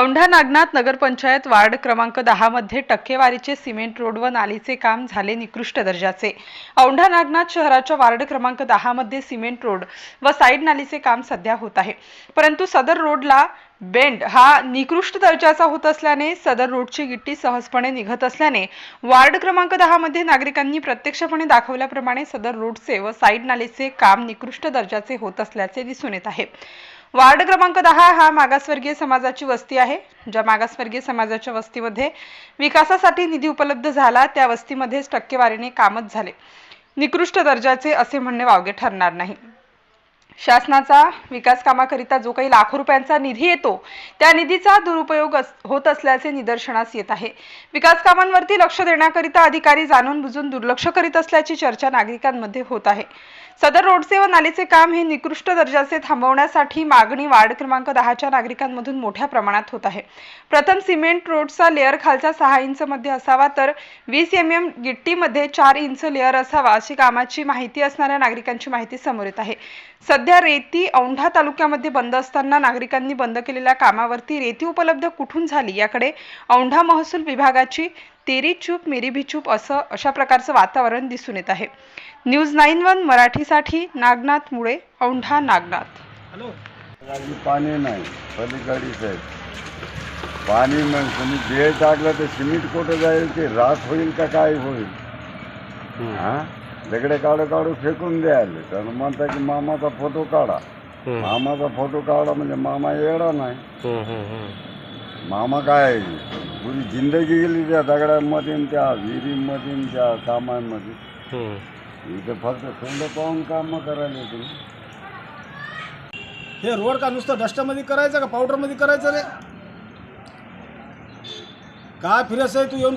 औंढा नागनाथ नगरपंचायत ward क्रमांक दहा मध्ये टक्केवारीचे सिमेंट रोड व नालीचे काम झाले निकृष्ट दर्जाचे. औंढा नागनाथ शहराच्या वार्ड क्रमांक दहा मध्ये सिमेंट रोड व साईड नालीचे काम सध्या होत आहे. परंतु सदर रोडला बेंड हा निकृष्ट दर्जाचा होत असल्याने सदर रोडची गिट्टी सहजपणे निघत असल्याने वार्ड क्रमांक दहा मध्ये नागरिकांनी प्रत्यक्षपणे दाखवल्याप्रमाणे सदर रोडचे व साईड नालीचे काम निकृष्ट दर्जाचे होत असल्याचे दिसून येत आहे. वार्ड क्रमांक दहा हा मागासवर्गीय समाजाची वस्ती आहे. ज्या मागासवर्गीय समाजाच्या वस्तीमध्ये विकासासाठी निधी उपलब्ध झाला त्या वस्तीमध्येच टक्केवारीने कामच झाले. निकृष्ट दर्जाचे असे म्हणणे वावगे ठरणार नाही. शासनाचा विकास कामाकरिता जो काही लाखो रुपयांचा निधी येतो त्या निधीचा दुरुपयोग अस- होत असल्याचे निदर्शनास येत आहे. विकास कामांवरती लक्ष देण्याकरिता अधिकारी जाणून बुजून दुर्लक्ष करीत असल्याची चर्चा नागरिकांमध्ये होत आहे. सदर रोडचे व नालीचे काम हे निकृष्ट दर्जाचे थांबवण्यासाठी मागणी वार्ड क्रमांक दहाच्या नागरिकांमधून मोठ्या प्रमाणात होत आहे. प्रथम सिमेंट रोडचा लेअर खालचा सहा इंच मध्ये असावा तर वीस एम एम गिट्टीमध्ये चार इंच लेअर असावा अशी कामाची माहिती असणाऱ्या नागरिकांची माहिती समोर येत आहे. सध्या रेती औंढा तालुक्यामध्ये बंद असताना नागरिकांनी बंद केलेल्या कामावरती रेती उपलब्ध कुठून झाली? याकडे औंढा महसूल विभागाची तेरी चूप मेरी भी चूप असं अशा प्रकारचं वातावरण दिसून येत आहे. न्यूज नाईन वन मराठीसाठी नागनाथ मुळे औंढा नागनाथ. हॅलो. पाणी नाही पलीकडीच आहे. पाणी मग तुम्ही बेळ टाकलं तर सिमेंट कुठं जाईल? ते राख होईल का काय होईल? हा? दगडे काढू काढू फेकून द्यायला. तर म्हणता की मामाचा फोटो काढा. मामाचा फोटो काढा म्हणजे मामा येडा नाही. मामा काय? पुरी जिंदगी गेली त्या दगडांमध्ये आणि त्या विहिरीमध्ये आणि त्या कामांमध्ये. इथं फक्त थंड पाहून कामं करायला तुम्ही. हे रोड का नुसतं डस्टमध्ये करायचं का पावडरमध्ये करायचं रे? काय फिरस आहे तू येऊन